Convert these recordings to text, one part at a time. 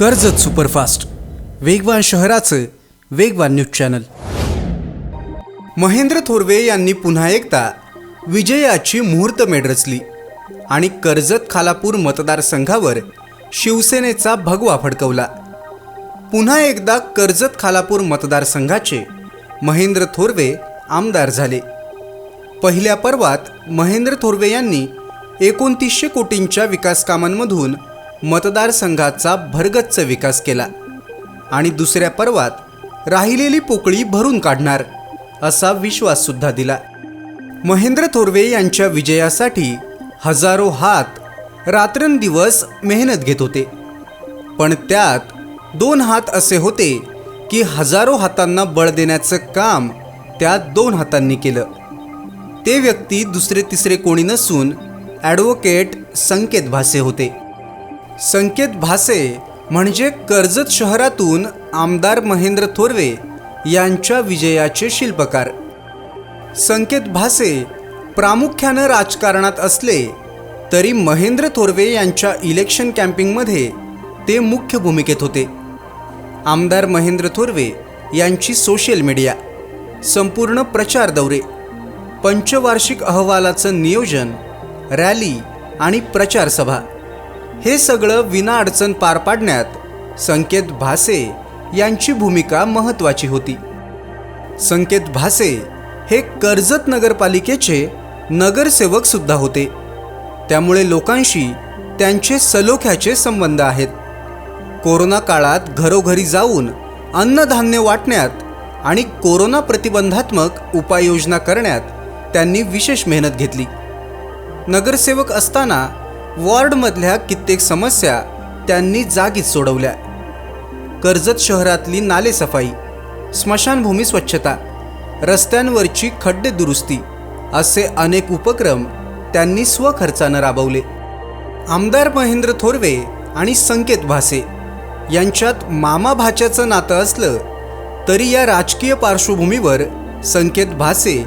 Karjat superfast. वेगवान शहराचं वेगवान न्यूज चॅनल. महेंद्र थोरवे यांनी पुन्हा एकदा विजयाची मुहूर्तमेढ रचली आणि कर्जत खालापूर मतदारसंघावर शिवसेनेचा भगवा फडकवला. पुन्हा एकदा कर्जत खालापूर मतदारसंघाचे महेंद्र थोरवे आमदार झाले. पहिल्या पर्वात महेंद्र थोरवे यांनी एकोणतीसशे कोटींच्या विकास कामांमधून मतदारसंघाचा भरगच्च विकास केला आणि दुसऱ्या पर्वात राहिलेली पोकळी भरून काढणार असा विश्वाससुद्धा दिला. महेंद्र थोरवे यांच्या विजयासाठी हजारो हात रात्रंदिवस मेहनत घेत होते. पण त्यात दोन हात असे होते की हजारो हातांना बळ देण्याचं काम त्या दोन हातांनी केलं. ते व्यक्ती दुसरे तिसरे कोणी नसून ॲडव्होकेट संकेत भासे होते. संकेत भासे म्हणजे कर्जत शहरातून आमदार महेंद्र थोरवे यांच्या विजयाचे शिल्पकार. संकेत भासे प्रामुख्यानं राजकारणात असले तरी महेंद्र थोरवे यांच्या इलेक्शन कॅम्पिंगमध्ये ते मुख्य भूमिकेत होते. आमदार महेंद्र थोरवे यांची सोशल मीडिया संपूर्ण प्रचार दौरे पंचवार्षिक अहवालाचं नियोजन रॅली आणि प्रचार सभा हे सगळं विनाअडचण पार पाडण्यात संकेत भासे यांची भूमिका महत्त्वाची होती. संकेत भासे हे कर्जत नगरपालिकेचे नगरसेवक सुद्धा होते. त्यामुळे लोकांशी त्यांचे सलोख्याचे संबंध आहेत. कोरोना काळात घरोघरी जाऊन अन्नधान्य वाटण्यात आणि कोरोना प्रतिबंधात्मक उपाययोजना करण्यात त्यांनी विशेष मेहनत घेतली. नगरसेवक असताना वॉर्डमधल्या कित्येक समस्या त्यांनी जागीच सोडवल्या. कर्जत शहरातली नालेसफाई स्मशानभूमी स्वच्छता रस्त्यांवरची खड्डे दुरुस्ती असे अनेक उपक्रम त्यांनी स्वखर्चानं राबवले. आमदार महेंद्र थोरवे आणि संकेत भासे यांच्यात मामा भाच्याचं नातं असलं तरी या राजकीय पार्श्वभूमीवर संकेत भासे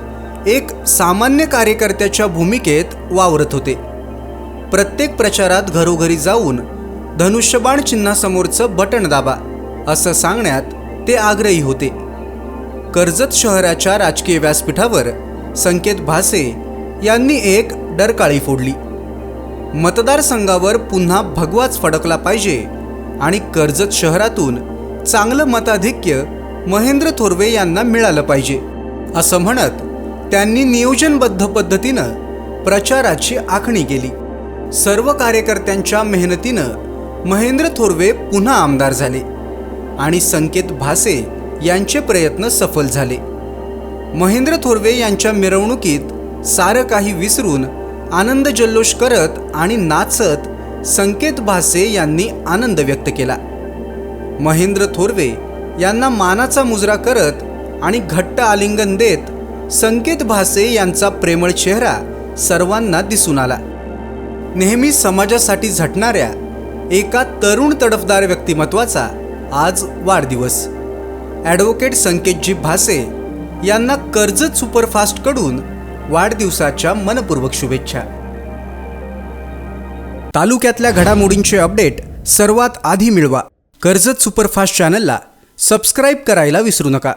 एक सामान्य कार्यकर्त्याच्या भूमिकेत वावरत होते. प्रत्येक प्रचारात घरोघरी जाऊन धनुष्यबाण चिन्हासमोरचं बटण दाबा असं सांगण्यात ते आग्रही होते. कर्जत शहराच्या राजकीय व्यासपीठावर संकेत भासे यांनी एक डरकाळी फोडली. मतदारसंघावर पुन्हा भगवाच फडकला पाहिजे आणि कर्जत शहरातून चांगलं मताधिक्य महेंद्र थोरवे यांना मिळालं पाहिजे असं म्हणत त्यांनी नियोजनबद्ध पद्धतीनं प्रचाराची आखणी केली. सर्व कार्यकर्त्यांच्या मेहनतीनं महेंद्र थोरवे पुन्हा आमदार झाले आणि संकेत भासे यांचे प्रयत्न सफल झाले. महेंद्र थोरवे यांच्या मिरवणुकीत सारं काही विसरून आनंद जल्लोष करत आणि नाचत संकेत भासे यांनी आनंद व्यक्त केला. महेंद्र थोरवे यांना मानाचा मुजरा करत आणि घट्ट आलिंगन देत संकेत भासे यांचा प्रेमळ चेहरा सर्वांना दिसून आला. नेहमी समाजासाठी झटणाऱ्या एका तरुण तडफदार व्यक्तिमत्वाचा आज वाढदिवस. ॲडव्होकेट संकेतजी भासे यांना कर्जत सुपरफास्टकडून वाढदिवसाच्या मनपूर्वक शुभेच्छा. तालुक्यातल्या घडामोडींचे अपडेट सर्वात आधी मिळवा. कर्जत सुपरफास्ट चॅनलला सबस्क्राईब करायला विसरू नका.